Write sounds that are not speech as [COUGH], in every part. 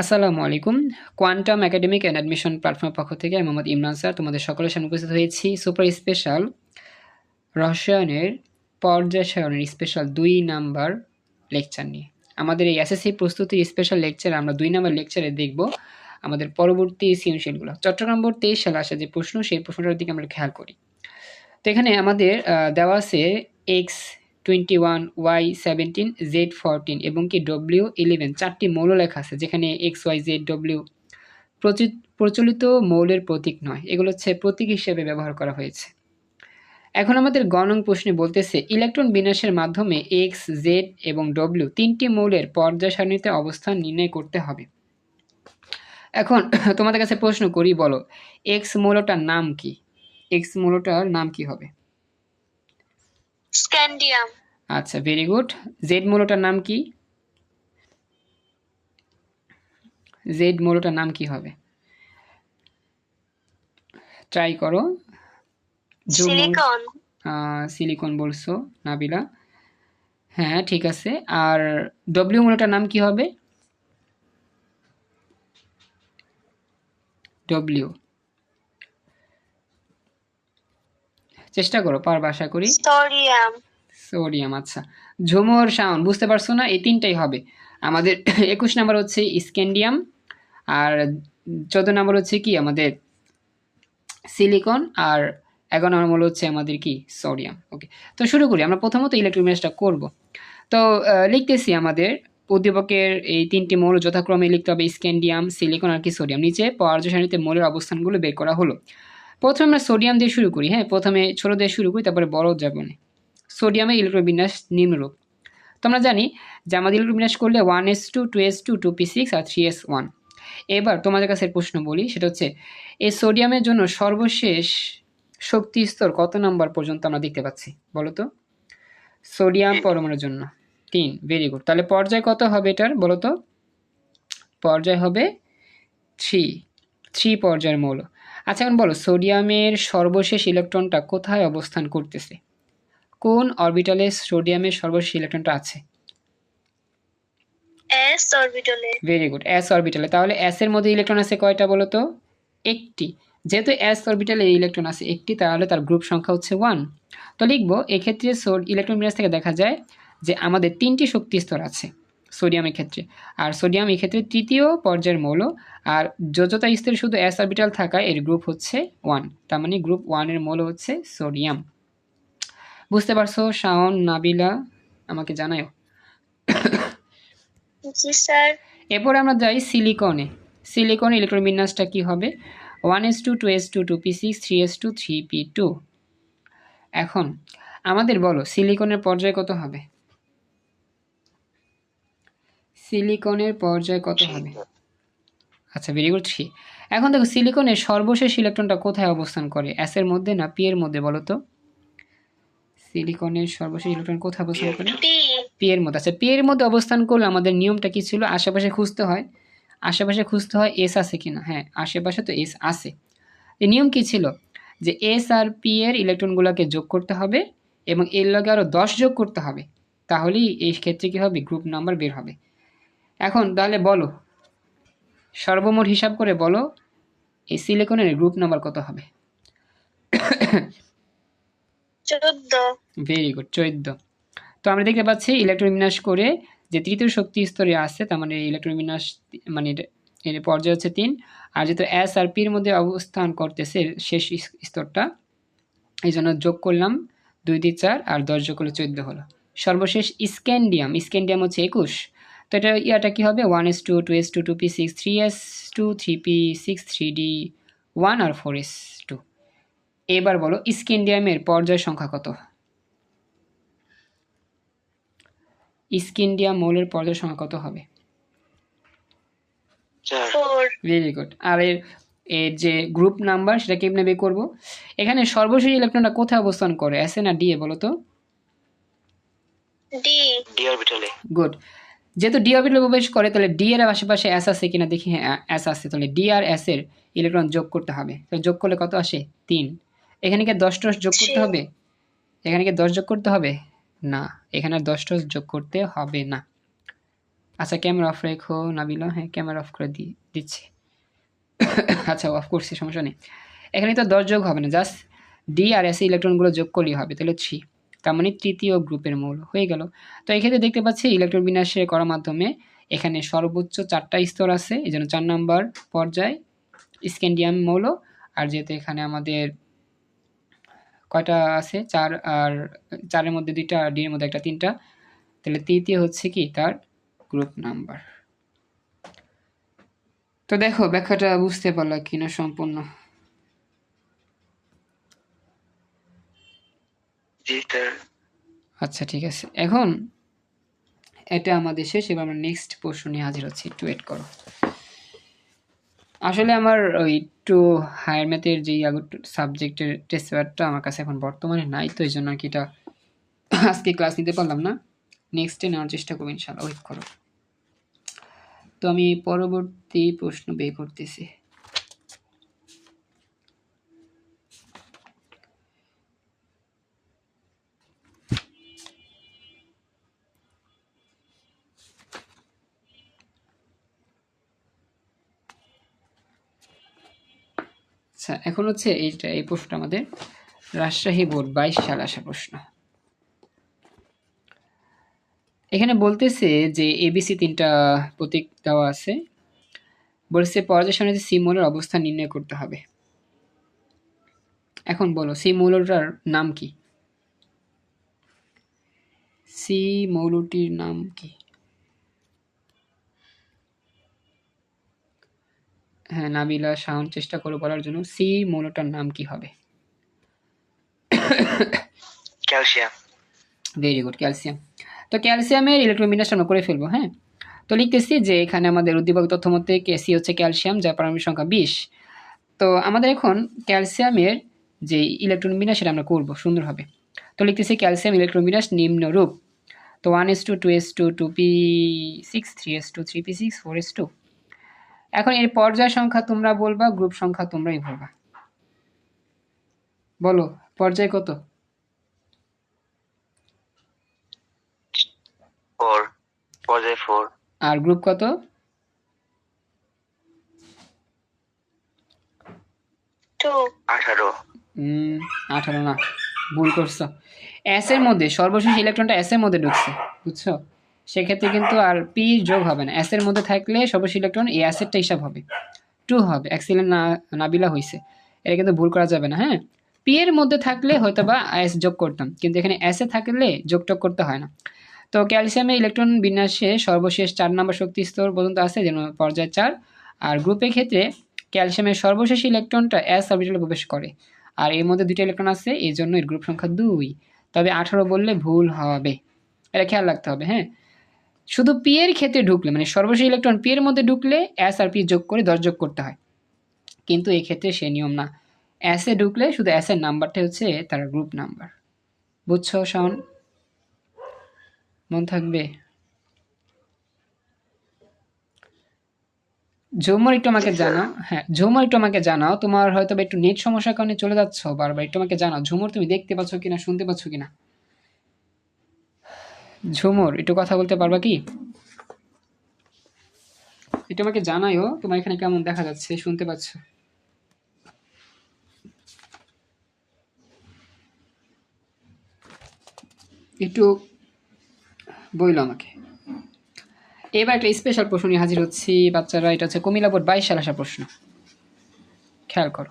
আসসালামু আলাইকুম। Quantum academic and admission প্ল্যাটফর্মের পক্ষ থেকে আমি মোহাম্মদ ইমরান স্যার তোমাদের সকলের সামনে উপস্থিত হয়েছি। সুপার স্পেশাল রসায়নের পর্যায় সারণের স্পেশাল দুই নাম্বার লেকচার নিয়ে। আমাদের এই এসএসসি প্রস্তুতির স্পেশাল লেকচার আমরা দুই নাম্বার লেকচারে দেখব আমাদের পরবর্তী সৃজনশীলগুলো চট্টগ্রাম বোর্ড তেইশ সালে আসা যে প্রশ্ন, সেই প্রশ্নটার দিকে আমরা খেয়াল করি। তো এখানে আমাদের দেওয়া আছে X twenty one Y Z fourteen এবং কি ডব্লিউ ইলেভেন চারটি মৌল লেখা আছে, যেখানে এক্স ওয়াই জেড ডব্লিউ প্রচলিত মৌলের প্রতীক নয়, এগুলো হচ্ছে প্রতীক হিসেবে ব্যবহার করা হয়েছে। এখন আমাদের গণং প্রশ্নে বলতেছে, ইলেকট্রন বিন্যাসের মাধ্যমে এক্স জেড এবং ডব্লিউ তিনটি মৌলের পর্যায় সারণীতে অবস্থান নির্ণয় করতে হবে। এখন তোমাদের কাছে প্রশ্ন করি, বলো এক্স মৌলটার নাম কি? এক্স মৌলটার নাম কি হবে? স্ক্যান্ডিয়াম আচ্ছা ভেরি গুড জেড মৌলটার নাম কি? জেড মৌলটার নাম কি হবে? ট্রাই করো। সিলিকন সিলিকন বলছো নাবিলা। হ্যাঁ ঠিক আছে। আর ডব্লিউ মৌলটার নাম কি হবে? ডব্লিউ চেষ্টা করো পারবা আশা করি। সোডিয়াম। সোডিয়াম আচ্ছা। ঝুমুর শাওন বুঝতে পারছ না? এই তিনটাই হবে। আমাদের [COUGHS] একুশ নাম্বার হচ্ছে স্ক্যান্ডিয়াম আর চোদ্দ নাম্বার হচ্ছে কি? আমাদের সিলিকন আর এগারো নম্বর মূল হচ্ছে আমাদের কি? সোডিয়াম। ওকে তো শুরু করি আমরা প্রথমত ইলেকট্রোমিনাসটা করব। তো লিখতেছি আমাদের উদ্দীপকের এই তিনটি মৌল যথাক্রমে লিখতে হবে স্ক্যান্ডিয়াম সিলিকন আর কি সোডিয়াম। নিচে পর্যায় সারণীতে মৌলের অবস্থানগুলো বের করা হলো। প্রথমে আমরা সোডিয়াম দিয়ে শুরু করি হ্যাঁ? প্রথমে ছোট দিয়ে শুরু করি, তারপরে বড় যাবনে সোডিয়ামের ইলেকট্রোবিন্যাস নিম্নরূপ। তো আমরা জানি যে আমাদের ইলেকট্রোবিন্যাস করলে one S two two S two two P six আর থ্রি এস ওয়ান এবার তোমাদের কাছে প্রশ্ন বলি, সেটা হচ্ছে, এই সোডিয়ামের জন্য সর্বশেষ শক্তি স্তর কত নাম্বার পর্যন্ত আমরা দেখতে পাচ্ছি? বলো তো। সোডিয়াম পরমাণুর জন্য। তিন ভেরি গুড তাহলে পর্যায় কত হবে এটার, বলো তো? পর্যায় হবে থ্রি থ্রি পর্যায়ের মৌল। আচ্ছা এখন বলো সোডিয়ামের সর্বশেষ ইলেকট্রনটা কোথায় অবস্থান করতেছে? কোন অরবিটালে সোডিয়ামের সর্বশেষ ইলেকট্রনটা আছে? এস অরবিটালে ভেরি গুড এস অরবিটালে তাহলে এস এর মধ্যে ইলেকট্রন আছে কয়টা বলো তো? একটি। যেহেতু এস অরবিটালে ইলেকট্রন আছে একটি তাহলে তার গ্রুপ সংখ্যা হচ্ছে ওয়ান তো লিখব এক্ষেত্রে ইলেকট্রন বিন্যাস থেকে দেখা যায় যে আমাদের তিনটি শক্তি স্তর আছে। সোডিয়ামের ক্ষেত্রে। আর সোডিয়াম এই ক্ষেত্রে তৃতীয় পর্যায়ের মৌল। আর যোজতা স্তরে শুধু এস অরবিটাল থাকায় এর গ্রুপ হচ্ছে ওয়ান তার মানে গ্রুপ ওয়ানের মৌল হচ্ছে সোডিয়াম। বুঝতে পারছ? শাওন নাবিলা আমাকে জানাও জি স্যার। এরপর আমরা যাই সিলিকনে। সিলিকন ইলেকট্রন বিন্যাসটা কি হবে? One S two two S two two P six three S two three P two এখন আমাদের বলো সিলিকনের পর্যায় কত হবে? সিলিকনের পর্যায় কত হবে? আচ্ছা ভেরি গুড থ্রি এখন দেখো সিলিকনের সর্বশেষ ইলেকট্রনটা কোথায় অবস্থান করে? এস এর মধ্যে না পি এর মধ্যে বলো তো? সিলিকনের সর্বশেষ ইলেকট্রন কোথায় অবস্থান করে? পি পি এর মধ্যে। আচ্ছা পি এর মধ্যে অবস্থান করলে আমাদের নিয়মটা কি ছিল? আশেপাশে খুঁজতে হয়। আশেপাশে খুঁজতে হয় এস আছে কিনা? হ্যাঁ আশেপাশে তো এস আছে। এই নিয়ম কি ছিল? যে এস আর পি এর ইলেকট্রনগুলোকে যোগ করতে হবে এবং এর লগে আরও দশ যোগ করতে হবে। তাহলেই এই ক্ষেত্রে কি হবে? গ্রুপ নাম্বার বের হবে। এখন তাহলে বলো সর্বমোট হিসাব করে বলো এই সিলিকনের গ্রুপ নাম্বার কত হবে? চোদ্দ। ভেরি গুড চোদ্দ। তো আমরা দেখতে পাচ্ছি ইলেকট্রন বিন্যাস করে যে তৃতীয় শক্তি স্তরে আসছে তার মানে ইলেকট্রন বিন্যাস মানে এর- এর পর্যায় হচ্ছে তিন। আর যেহেতু এস আর পির মধ্যে অবস্থান করতেছে শেষ স্তরটা এই জন্য যোগ করলাম দুই দুই চার আর দশ যোগ করলে চোদ্দ হলো। সর্বশেষ স্ক্যান্ডিয়াম স্ক্যান্ডিয়াম হচ্ছে একুশ। তো এটা ইয়াটা কি হবে? One S two two S two two P six three S two three P six three D one আর ফোর এস টু এবার বলো স্ক্যান্ডিয়ামের পর্যায় সংখ্যা কত? স্কিন্ডিয়া মৌলের পর্যায় সংখ্যা কত হবে? ভেরি গুড আর এর এর যে গ্রুপ নাম্বার সেটা কেমনে বের করব? এখানে সর্বশেষ ইলেকট্রনটা কোথায় অবস্থান করে? এসে না ডি এ বলো তো? ডি ডি অরবিটালে গুড যেহেতু ডি অরবিটালে প্রবেশ করে তাহলে ডি এর আশেপাশে এস আছে কিনা দেখি হ্যাঁ এস আছে। তাহলে ডি আর এস এর ইলেকট্রন যোগ করতে হবে। তাহলে যোগ করলে কত আসে? তিন। এখানে কি দশ টস যোগ করতে হবে? এখানে কি দশ যোগ করতে হবে? না এখানে আর দশ টস যোগ করতে হবে না। আচ্ছা ক্যামেরা অফ রেখো নাবিলা। হ্যাঁ ক্যামেরা অফ করে দিয়ে দিচ্ছি। [COUGHS] আচ্ছা অফ করছি সমস্যা নেই। এখানে তো দশ যোগ হবে না জাস্ট ডি আর এস ইলেকট্রনগুলো যোগ করলেই হবে তাহলে থ্রি তার মানে তৃতীয় গ্রুপের মৌল, হয়ে গেল। তো এক্ষেত্রে দেখতে পাচ্ছি ইলেকট্রন বিন্যাসে করার মাধ্যমে এখানে সর্বোচ্চ চারটা স্তর আছে, এই জন্য চার নাম্বার পর্যায় স্ক্যান্ডিয়াম মৌল, আর যেহেতু এখানে আমাদের কয়টা আছে? চার আর চারের মধ্যে দুইটা ডি এর মধ্যে একটা তিনটা। তাহলে তৃতীয় হচ্ছে কি? তার গ্রুপ নাম্বার তো দেখো, ব্যাখ্যাটা বুঝতে পারলা কিনা সম্পূর্ণ। আচ্ছা ঠিক আছে। এখন এটা আমাদের শেষ, এবার আমরা নেক্সট প্রশ্ন নিয়ে হাজির হচ্ছি। একটু ওয়েট করো। আসলে আমার ওই একটু হায়ার ম্যাথের যেই সাবজেক্টের টেস্ট পেপারটা আমার কাছে এখন বর্তমানে নাই, তো এই জন্য আর কি এটা আজকে ক্লাস নিতে পারলাম না। নেক্সটে নেওয়ার চেষ্টা করব ইনশাল্লাহ ওয়েট করো। তো আমি পরবর্তী প্রশ্ন বের করতেছি। আচ্ছা এখন হচ্ছে এইটা, এই প্রশ্নটা আমাদের। রাজশাহী বোর্ড বাইশ সাল আসা প্রশ্ন। এখানে বলতেছে যে এবিসি তিনটা প্রতীক দেওয়া আছে। বলছে পরাজয় সামনে সি মৌলের অবস্থান নির্ণয় করতে হবে। এখন বলো, সি মৌলটার নাম কি? সি মৌলটির নাম কি? হ্যাঁ নাবিলা শাওন চেষ্টা করো বলার জন্য। সি মৌলটার নাম কি হবে? ক্যালসিয়াম। Very good calcium. তো ক্যালসিয়ামের ইলেকট্রোমিনাস আমরা করে ফেলব হ্যাঁ? তো লিখতেছি যে এখানে আমাদের উদ্দীপক তথ্য মতে সি হচ্ছে ক্যালসিয়াম যার পারমাণবিক সংখ্যা বিশ। তো আমাদের এখন ক্যালসিয়ামের যে ইলেকট্রন বিন্যাস সেটা আমরা করব সুন্দরভাবে তো লিখতেছি ক্যালসিয়াম ইলেকট্রন বিন্যাস নিম্নরূপ তো one S two two S two two P six three S two three P six four S two এখন এর পর্যায় সংখ্যা তোমরা বলবা গ্রুপ সংখ্যা তোমরাই বলবা। বলো পর্যায় কত? পর্যায় ফোর আর গ্রুপ কত? আঠারো। উম, আঠারো না ভুল করছ। এস এর মধ্যে সর্বশেষ ইলেকট্রনটা এস এর মধ্যে ঢুকছে বুঝছ? সেক্ষেত্রে কিন্তু আর পি যোগ হবে না। এর মধ্যে থাকলে সর্বশেষ ইলেকট্রন এই অ্যাসেটটা হিসাব হবে। টু হবে। অ্যাক্সিলেন্ট না নাবিলা হয়েছে এটা কিন্তু ভুল করা যাবে না হ্যাঁ? পি এর মধ্যে থাকলে হয়তো বা এস যোগ করতাম। কিন্তু এখানে অ্যাসে থাকলে যোগটোগ করতে হয় না। তো ক্যালসিয়ামে ইলেকট্রন বিন্যাসে সর্বশেষ চার নম্বর শক্তি স্তর পর্যন্ত আছে যেমন পর্যায় চার। আর গ্রুপের ক্ষেত্রে ক্যালসিয়ামের সর্বশেষ ইলেকট্রনটা অ্যাস অরবিটালে প্রবেশ করে। আর এর মধ্যে দুটো ইলেকট্রন আছে এই জন্য এর গ্রুপ সংখ্যা দুই। তবে আঠারো বললে ভুল হবে। এটা খেয়াল রাখতে হবে হ্যাঁ? শুধু পি এর ক্ষেত্রে ঢুকলে মানে সর্বশেষ ইলেকট্রন পি এর মধ্যে ঢুকলে এস আর পি যোগ করে দশ যোগ করতে হয়। কিন্তু এই ক্ষেত্রে সে নিয়ম না। এস এ ঢুকলে শুধু এস এর নাম্বারটা হচ্ছে তার গ্রুপ নাম্বার বুঝছ শাওন? মন থাকবে? ঝুমর একটু আমাকে জানাও। হ্যাঁ ঝুমর একটু আমাকে জানাও। তোমার হয়তো একটু নেট সমস্যার কারণে চলে যাচ্ছ বারবার। একটু আমাকে জানাও ঝুমর তুমি দেখতে পাচ্ছ কিনা শুনতে পাচ্ছ কিনা? ঝুমর, একটু কথা বলতে পারবা কি? একটু আমাকে জানাইও তোমার এখানে কেমন দেখা যাচ্ছে, শুনতে পাচ্ছ? একটু বইল আমাকে। এবার একটা স্পেশাল প্রশ্ন নিয়ে হাজির হচ্ছি, বাচ্চারা, এটা হচ্ছে কুমিল্লা বোর্ড বাইশ সাল আসা প্রশ্ন। খেয়াল করো।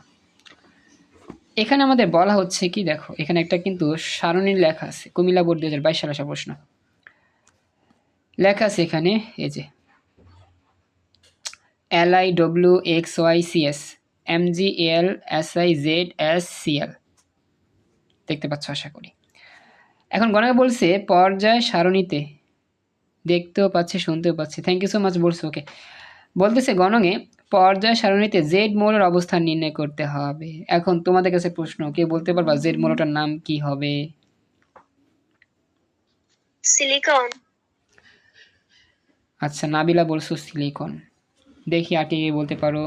এখানে আমাদের বলা হচ্ছে কি, দেখো, এখানে একটা কিন্তু সারণীর লেখা আছে কুমিল্লা বোর্ড দুই হাজার বাইশ সাল আসা প্রশ্ন। লেখা আছে এখানে, এই যে। L I W X Y C S M G L S I Z S C L দেখতে পাচ্ছ, আশা করি। এখন গণকে বলছে, পর্যায় সারণীতে। দেখতেও পাচ্ছি, শুনতেও পাচ্ছি। থ্যাংক ইউ সো মাচ বলছো ওকে বলতেছে গণঙে পর্যায় সারণীতে জেড মৌলের অবস্থান নির্ণয় করতে হবে। এখন তোমাদের কাছে প্রশ্ন, কে বলতে পারবা জেড মৌলটার নাম কি হবে? সিলিকন আচ্ছা নাবিলা বলছো সিলিকন। দেখি আর কে বলতে পারো।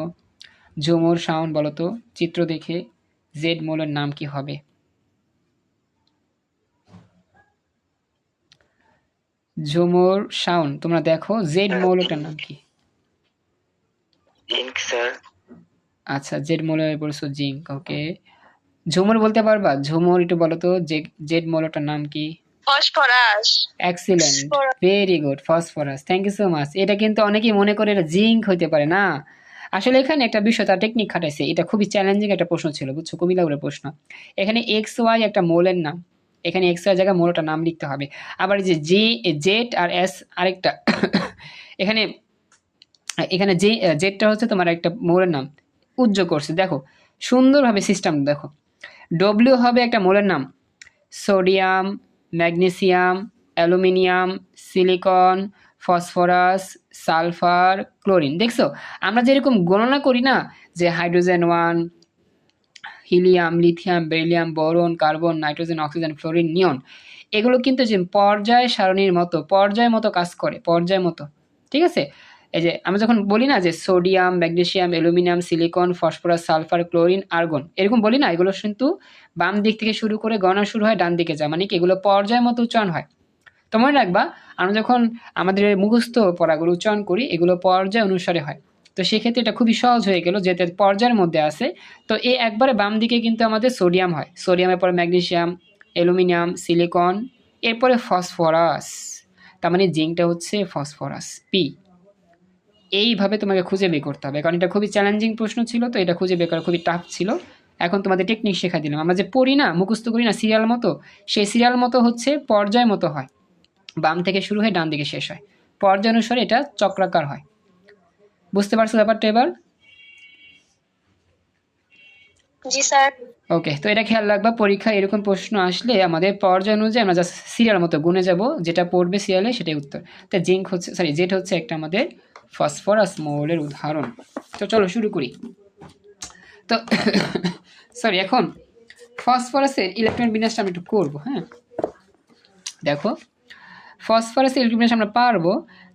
ঝুমুর শাওন বলো তো চিত্র দেখে জেড মৌলের নাম কি হবে? ঝুমুর শাওন তোমরা দেখো জেড মৌলটার নাম কি? Zinc sir. আচ্ছা জেড মৌলের বলছো জিঙ্ক ওকে। ঝুমুর বলতে পারবা? ঝুমুর একটু বলো তো জেড মৌলটার নাম কি? Phosphorus. Excellent. Very good phosphorus thank you so much এটা কিন্তু অনেকেই মনে করে এটা জিঙ্ক হইতে পারে না? আসলে এখানে একটা বিষয় তার টেকনিক খাটাইছে। এটা খুবই চ্যালেঞ্জিং একটা প্রশ্ন ছিল বুঝছ? প্রশ্ন। এখানে এক্স ওয়াই একটা মৌলের নাম। এখানে এক্স ওয়াই জায়গায় মৌলটার নাম লিখতে হবে। আবার যে জি জেড আর এস আরেকটা [COUGHS] এখানে এখানে যে জেডটা হচ্ছে তোমার একটা মৌলের নাম। উজ্জ্বল করছে। দেখো সুন্দরভাবে সিস্টেম দেখো। ডব্লিউ হবে একটা মৌলের নাম। Sodium magnesium, aluminium, silicon, phosphorus, sulphur, chlorine. দেখছ? আমরা যেরকম গণনা করি না যে hydrogen one, helium, lithium, beryllium, boron, carbon, nitrogen, oxygen, fluorine, neon, এগুলো কিন্তু যে পর্যায় সারণীর মতো, পর্যায় মতো কাজ করে, পর্যায় মতো। ঠিক আছে? এই যে আমরা যখন বলি না যে sodium, magnesium, aluminium, silicon, phosphorus, sulphur, chlorine, argon, এরকম বলি না, এগুলো কিন্তু বাম দিক থেকে শুরু করে গণনা শুরু হয় ডান দিকে যায় মানে কি এগুলো পর্যায় মতো উচ্চারণ হয়। তো মনে রাখবা, আমরা যখন আমাদের মুখস্থ পড়াগুলো উচ্চারণ করি, এগুলো পর্যায় অনুসারে হয়। তো সেক্ষেত্রে এটা খুবই সহজ হয়ে গেল যেটা পর্যায়ের মধ্যে আছে। তো এই একবারে বাম দিকে কিন্তু আমাদের সোডিয়াম হয়। সোডিয়ামের পরে ম্যাগনেসিয়াম, অ্যালুমিনিয়াম, সিলিকন, এরপরে ফসফরাস, তার মানে জিঙ্কটা হচ্ছে ফসফরাস, পি। এইভাবে তোমাকে খুঁজে বের করতে হবে। কারণ এটা খুবই চ্যালেঞ্জিং প্রশ্ন ছিল তো এটা খুঁজে বের করা খুবই টাফ ছিল। এখন তোমাদের টেকনিক শেখা দিলাম। আমরা যে পড়ি না মুখস্থ করি না সিরিয়াল মতো সেই সিরিয়াল মতো হচ্ছে পর্যায় মতো হয়। বাম থেকে শুরু হয়ে ডান দিকে শেষ হয়। পর্যায় অনুসারে এটা চক্রাকার হয়। বুঝতে পারছ ব্যাপারটা এবার? জি স্যার। ওকে তো এটা খেয়াল রাখবা পরীক্ষা এরকম প্রশ্ন আসলে আমাদের পর্যায় অনুযায়ী আমরা জাস্ট সিরিয়াল মতো গুনে যাব যেটা পড়বে সিরিয়ালে সেটাই উত্তর। তো জিঙ্ক হচ্ছে সরি জেট হচ্ছে একটা আমাদের ফসফরাস মৌলের উদাহরণ। তো চলো শুরু করি। তো সরি এখন ফসফরাসের ইলেকট্রন বিন্যাসটা আমি একটু করব হ্যাঁ? দেখো ফসফরাসের ইলেকট্রন বিন্যাস আমরা পারব।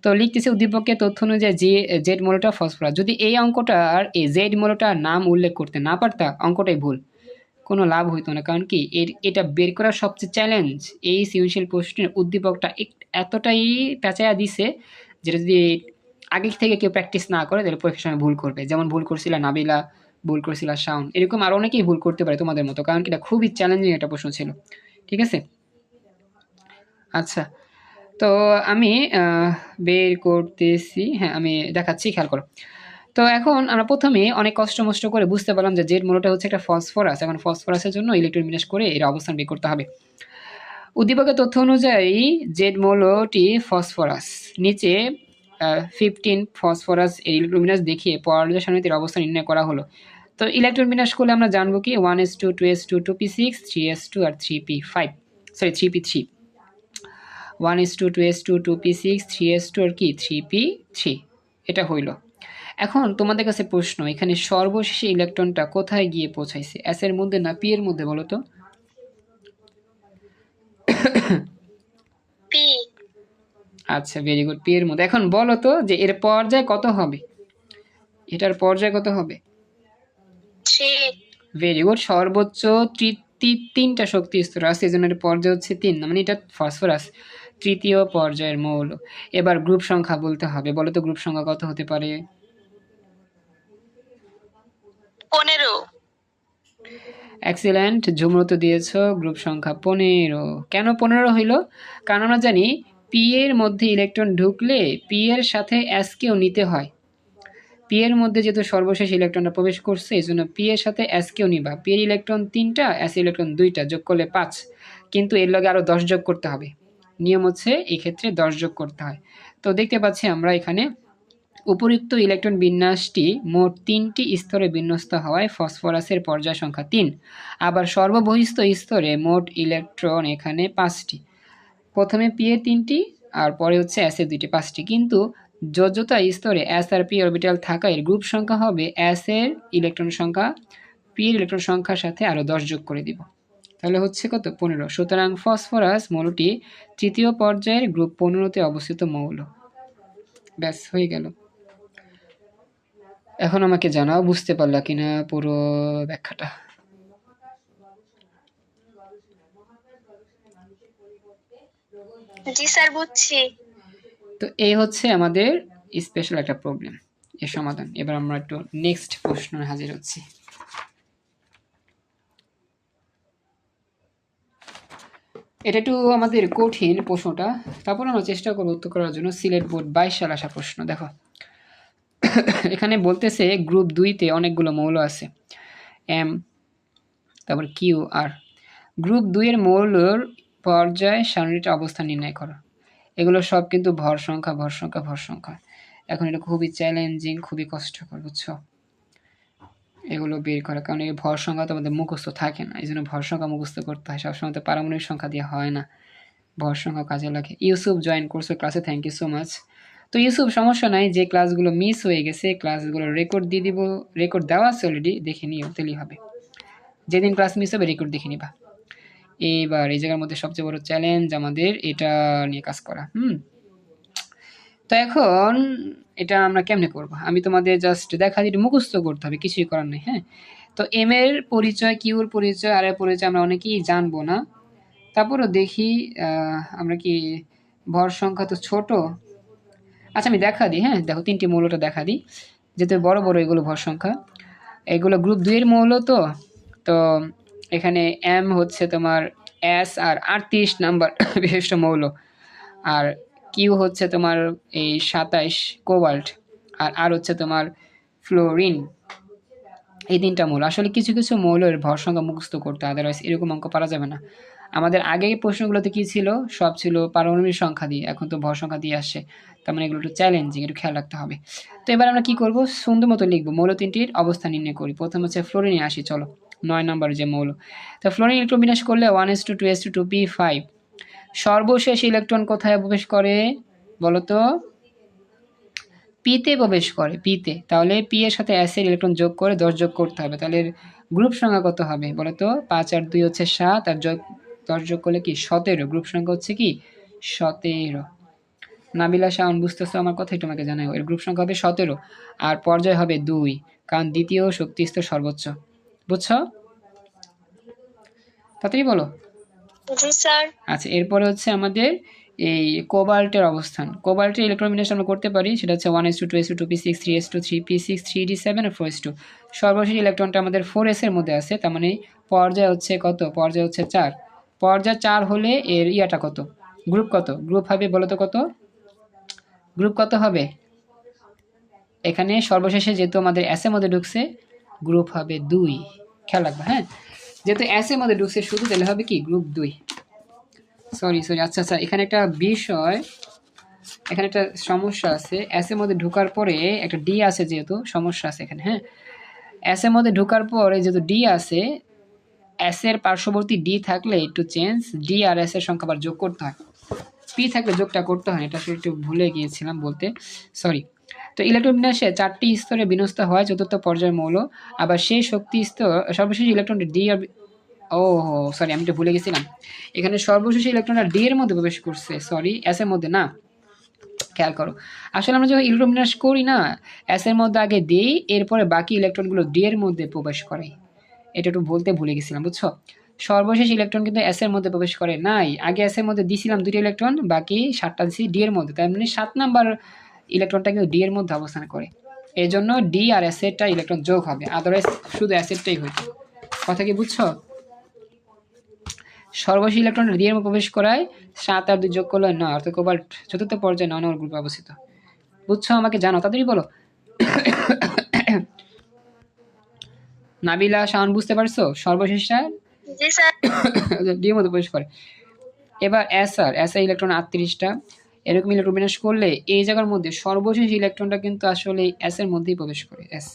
তো লিখতেছে উদ্দীপকের তথ্য অনুযায়ী যে জেড মৌলটা ফসফরাস। যদি এই অঙ্কটার, এই জেড মৌলটার নাম উল্লেখ করতে না পারতা, অঙ্কটাই ভুল। কোনো লাভ হইতো না, কারণ কি, এর, এটা বের করার সবচেয়ে চ্যালেঞ্জ এই সৃজনশীল প্রশ্নের উদ্দীপকটা এতটাই পেঁচায়া দিছে, যেটা যদি আগে থেকে কেউ প্র্যাকটিস না করে তাহলে পরীক্ষার সময় ভুল করবে। যেমন ভুল করছিল নাবিলা, ভুল করছিল শাউন এরকম আরও অনেকেই ভুল করতে পারে তোমাদের মতো, কারণ কি এটা খুবই চ্যালেঞ্জিং একটা প্রশ্ন ছিল। ঠিক আছে? আচ্ছা তো আমি বের করতেছি হ্যাঁ আমি দেখাচ্ছি, খেয়াল করো। তো এখন আমরা প্রথমে অনেক কষ্ট মষ্ট করে বুঝতে পারলাম যে জেড মৌলটা হচ্ছে একটা ফসফরাস, এখন ফসফরাসের জন্য ইলেকট্রন বিন্যাস করে এর অবস্থান বের করতে হবে। উদ্দীপকের তথ্য অনুযায়ী জেড মৌলটি ফসফরাস, নিচে ফিফটিন ফসফরাস এর ইলেকট্রন বিন্যাস দেখিয়ে পর্যায় সারণীতে অবস্থান নির্ণয় করা হলো। তো ইলেকট্রন বিন্যাস করলে আমরা জানব কি? One s two two s two two p six three s two আর three p five sorry three p three one s two two s two two p six three s two আর কি? Three P three এটা হইল। এখন তোমাদের কাছে প্রশ্ন, এখানে সর্বশেষে ইলেকট্রনটা কোথায় গিয়ে পৌঁছাইছে? এর মধ্যে না পি এর মধ্যে বলো তো? আচ্ছা ভেরি গুড পি এর মধ্যে এখন বলো তো যে এর পর্যায় কত হবে? এটার পর্যায় কত হবে? ভেরি গুড সর্বোচ্চ তিনটা শক্তি স্তর আছে এই জন্য এর পর্যায় হচ্ছে তিন। না, মানে এটা ফসফরাস তৃতীয় পর্যায়ের মৌল। এবার গ্রুপ সংখ্যা বলতে হবে। বলো তো গ্রুপ সংখ্যা কত হতে পারে? পনেরো। এক্সিলেন্ট ঝুমরো তো দিয়েছ গ্রুপ সংখ্যা পনেরো। কেন পনেরো হইল? কারণ আমরা জানি পি এর মধ্যে ইলেকট্রন ঢুকলে পি এর সাথে এস কেও নিতে হয়। পি এর মধ্যে যেহেতু সর্বশেষ ইলেকট্রনটা প্রবেশ করছে, এই জন্য পি এর সাথে এস কেও নিবা। পি এর ইলেকট্রন তিনটা এস ইলেকট্রন দুইটা যোগ করলে পাঁচ। কিন্তু এর লগে আরও দশ যোগ করতে হবে। নিয়ম হচ্ছে এই ক্ষেত্রে দশ যোগ করতে হয়। তো দেখতে পাচ্ছি আমরা এখানে উপরিউক্ত ইলেকট্রন বিন্যাসটি মোট তিনটি স্তরে বিন্যস্ত হওয়ায় ফসফরাসের পর্যায় সংখ্যা তিন। আবার সর্ববহিস্থ স্তরে মোট ইলেকট্রন এখানে পাঁচটি। প্রথমে পি এর তিনটি আর পরে হচ্ছে এস এর দুইটি, পাঁচটি। কিন্তু যোজ্যতা স্তরে এস আর পি অরবিটাল থাকায় গ্রুপ সংখ্যা হবে এস এর ইলেকট্রন সংখ্যা পি এর ইলেকট্রন সংখ্যার সাথে আরও দশ যোগ করে দিব। তাহলে হচ্ছে কত? পনেরো। সুতরাং ফসফরাস মৌলটি তৃতীয় পর্যায়ের গ্রুপ পনেরোতে অবস্থিত মৌল। ব্যাস, হয়ে গেল। এখন আমাকে জানাও, বুঝতে পারলা কিনা পুরো ব্যাখ্যাটা। জি স্যার, বুঝছি। তো এই হচ্ছে আমাদের স্পেশাল একটা প্রবলেম এর সমাধান। এবার আমরা একটু নেক্সট প্রশ্ন হাজির হচ্ছি। এটা একটু আমাদের কঠিন প্রশ্নটা, তারপর আমরা চেষ্টা করব উত্তর করার জন্য সিলেট বোর্ড বাইশ সাল আসা প্রশ্ন, দেখো। এখানে বলতেছে গ্রুপ দুইতে অনেকগুলো মৌল আছে এম তারপর কিউ আর গ্রুপ দুইয়ের মৌলর পর্যায় সারণীটা অবস্থান নির্ণয় করো। এগুলো সব কিন্তু ভর সংখ্যা ভর সংখ্যা ভর সংখ্যা। এখন এটা খুবই চ্যালেঞ্জিং খুবই কষ্টকর, বুঝছ? এগুলো বের করা। কারণ এই ভর সংখ্যা তো আমাদের মুখস্থ থাকে না। এই জন্য ভর সংখ্যা মুখস্থ করতে হয়। সবসময় তো পারমাণবিক সংখ্যা দিয়ে হয় না। ভর সংখ্যা কাজে লাগে। ইউসুফ জয়েন করছ ক্লাসে থ্যাংক ইউ সো মাচ তো ইউসুফ, সমস্যা নাই। যে ক্লাসগুলো মিস হয়ে গেছে ক্লাসগুলো রেকর্ড দিয়ে দিব। রেকর্ড দেওয়া আছে অলরেডি দেখে নিও, তাহলেই হবে। যেদিন ক্লাস মিস হবে রেকর্ড দেখে নিবা। এইবার এই জায়গার মধ্যে সবচেয়ে বড় চ্যালেঞ্জ আমাদের এটা নিয়ে কাজ করা, হুম? তো এখন এটা আমরা কেমনে করব? আমি তোমাদের জাস্ট দেখা দিই মুখস্থ করতে হবে, কিছুই করার নেই হ্যাঁ? তো এম এর পরিচয় কিউর পরিচয় আর এর পরিচয় আমরা অনেকেই জানব না। তারপরও দেখি আমরা কি ভর সংখ্যা তো ছোট? আচ্ছা আমি দেখা দিই হ্যাঁ? দেখো, তিনটি মৌলটা দেখা দিই। যেহেতু বড় বড় এগুলো ভর সংখ্যা। এগুলো গ্রুপ দুইয়ের মৌল তো তো এখানে এম হচ্ছে তোমার এস আর আটত্রিশ নাম্বার [COUGHS] বিশিষ্ট মৌল। আর কিউ হচ্ছে তোমার এই সাতাইশ কোবাল্ট। আর আর হচ্ছে তোমার ফ্লোরিন। এই তিনটা মৌল। আসলে কিছু কিছু মৌলের ভর সংখ্যা মুখস্থ করতে আদারওয়াইজ এরকম অঙ্ক পারা যাবে না। আমাদের আগে প্রশ্নগুলোতে কি ছিল? সব ছিল পারমাণবিক সংখ্যা দিয়ে। এখন তো ভর সংখ্যা দিয়ে আসছে। তার মানে এগুলো একটু চ্যালেঞ্জিং একটু খেয়াল রাখতে হবে। তো এবার আমরা কি করব? সুন্দর মতো লিখব। মৌল তিনটির অবস্থান নির্ণয় করি। প্রথম হচ্ছে ফ্লোরিনে আসি, চলো। নয় নম্বর যে মৌল। তো ফ্লোরিন ইলেকট্রন বিন্যাস করলে one s two two s two two p five সর্বশেষ ইলেকট্রন কোথায় প্রবেশ করে? বলতো? পিতে প্রবেশ করে পিতে তাহলে পি এর সাথে এর ইলেকট্রন যোগ করে দশ যোগ করতে হবে। তাহলে গ্রুপ সংখ্যা কত হবে? বলতো? পাঁচ আর দুই হচ্ছে সাত, আর যোগ, দশ যোগ করলে কি? সতেরো। গ্রুপ সংখ্যা হচ্ছে কি? সতেরো। নাবিলা শাওন, বুঝতেছো আমার কথাই? তোমাকে জানাই, এর গ্রুপ সংখ্যা হবে সতেরো, আর পর্যায় হবে দুই, কারণ দ্বিতীয় শক্তি স্তর সর্বোচ্চ। বুঝছ? তাড়াতাড়ি বলো। স্যার। আচ্ছা এরপরে হচ্ছে আমাদের এই কোবাল্টের অবস্থান। কোবাল্টের ইলেকট্রন বিন্যাস আমরা করতে পারি সেটা হচ্ছে one s two two s two two p six three s two three p six three d seven আর ফোর এস টু সর্বশেষ ইলেকট্রনটা আমাদের ফোর এস এর মধ্যে আছে তার মানে পর্যায় হচ্ছে কত? পর্যায় হচ্ছে চার। পর্যায় চার হলে এর ইয়াটা কত? গ্রুপ কত? গ্রুপ হবে বলো তো কত? গ্রুপ কত হবে? এখানে সর্বশেষে যেহেতু আমাদের এসের মধ্যে ঢুকছে গ্রুপ হবে দুই। খেয়াল রাখবে হ্যাঁ? যেহেতু এস এর মধ্যে ঢুকছে, শুধু তাহলে হবে কি? গ্রুপ দুই। সরি সরি আচ্ছা আচ্ছা এখানে একটা বিষয়, এখানে একটা সমস্যা আছে। এস এর মধ্যে ঢোকার পরে একটা ডি আছে যেহেতু, সমস্যা আছে এখানে হ্যাঁ? এস এর মধ্যে ঢোকার পরে যেহেতু ডি আছে এস এর পার্শ্ববর্তী ডি থাকলে একটু চেঞ্জ ডি আর এস এর সংখ্যা আবার যোগ করতে হয়। পি থাকলে যোগটা করতে হয় এটা একটু ভুলে গিয়েছিলাম বলতে। সরি তো ইলেকট্রন বিন্যাসে চারটি স্তরে বিন্যস্ত হয়, চতুর্থ পর্যায়ের মৌল, আবার সেই শক্তি স্তর, সর্বশেষ ইলেকট্রন ডি আর ও হো সরি আমি একটু ভুলে গেছিলাম। এখানে সর্বশেষ ইলেকট্রনটা ডি এর মধ্যে প্রবেশ করছে সরি এস এর মধ্যে না, খেয়াল করো। আসলে আমরা যখন ইলেকট্রন বিন্যাস করি না এস এর মধ্যে আগে দিই এরপরে বাকি ইলেকট্রনগুলো ডি এর মধ্যে প্রবেশ করে। এটা একটু বলতে ভুলে গেছিলাম, বুঝছ? সর্বশেষ ইলেকট্রন কিন্তু এস এর মধ্যে প্রবেশ করে নাই। আগে এস এর মধ্যে দিছিলাম দুটি ইলেকট্রন, বাকি সাতটা দিছি ডি এর মধ্যে। তার মানে সাত নাম্বার ইলেকট্রনটা কিন্তু ডি এর মধ্যে অবস্থান করে। এই জন্য ডি আর এস এরটা ইলেকট্রন যোগ হবে। আদারওয়াইজ শুধু অ্যাসেটটাই হইতো। কথা কি বুঝছ? সর্বশেষ ইলেকট্রন ডি এর মধ্যে প্রবেশ করায় সাত আর দুই যোগ করলে নয় অর্থাৎ কোবাল্ট চতুর্থ পর্যায়ে নয় নম্বর গ্রুপে অবস্থিত। বুঝছ আমাকে? জানো? তাড়াতাড়ি বলো। [COUGHS] নাবিলা শাওন বুঝতে পারছ? সর্বশেষটা [COUGHS] এর মধ্যে প্রবেশ করে। এবার এস আর এস ইলেকট্রন আটত্রিশটা। এরকম ইলেকট্রন বিন্যাস করলে এই জায়গার মধ্যে সর্বশেষ ইলেকট্রনটা কিন্তু আসলে এস এর মধ্যেই প্রবেশ করে এস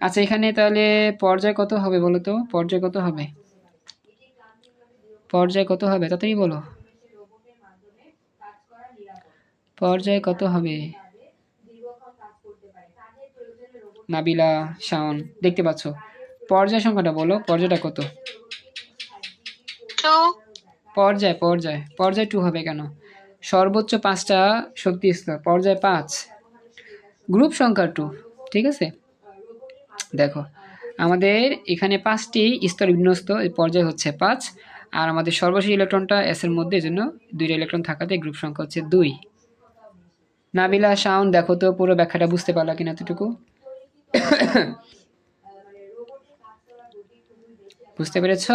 আচ্ছা এখানে তাহলে পর্যায় কত হবে বলো তো? পর্যায় কত হবে? পর্যায় কত হবে? তাড়াতাড়ি বলো। পর্যায় কত হবে? নাবিলা, শাওন, দেখতে পাচ্ছ। পর্যায় সংখ্যাটা বলো, পর্যায়টা কত? পর্যায় পর্যায় পর্যায় টু হবে কেন? সর্বোচ্চ পাঁচটা শক্তি স্তর, পর্যায় পাঁচ। গ্রুপ সংখ্যা টু ঠিক আছে? দেখো, আমাদের এখানে পাঁচটি স্তর বিন্যস্ত পর্যায় হচ্ছে পাঁচ, আর আমাদের সর্বশেষ ইলেকট্রনটা এস এর মধ্যে, এজন্য দুইটা ইলেকট্রন থাকাতে গ্রুপ সংখ্যা হচ্ছে দুই। নাবিলা, শাওন, দেখো তো পুরো ব্যাখ্যাটা বুঝতে পারলা কিনা এতটুকু? [COUGHS] বুঝতে পেরেছ?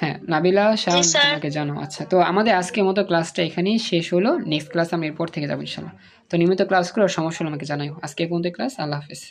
হ্যাঁ নাবিলা শাহ জি, তোমাকে জানো আচ্ছা তো আমাদের আজকের মতো ক্লাসটা এখানেই শেষ হলো। নেক্সট ক্লাস আমি এরপর থেকে যাব ইনশাল্লাহ তো নিয়মিত ক্লাস করে সমস্যা হলে আমাকে জানাই আজকে পর্যন্ত ক্লাস আল্লাহ হাফেজ।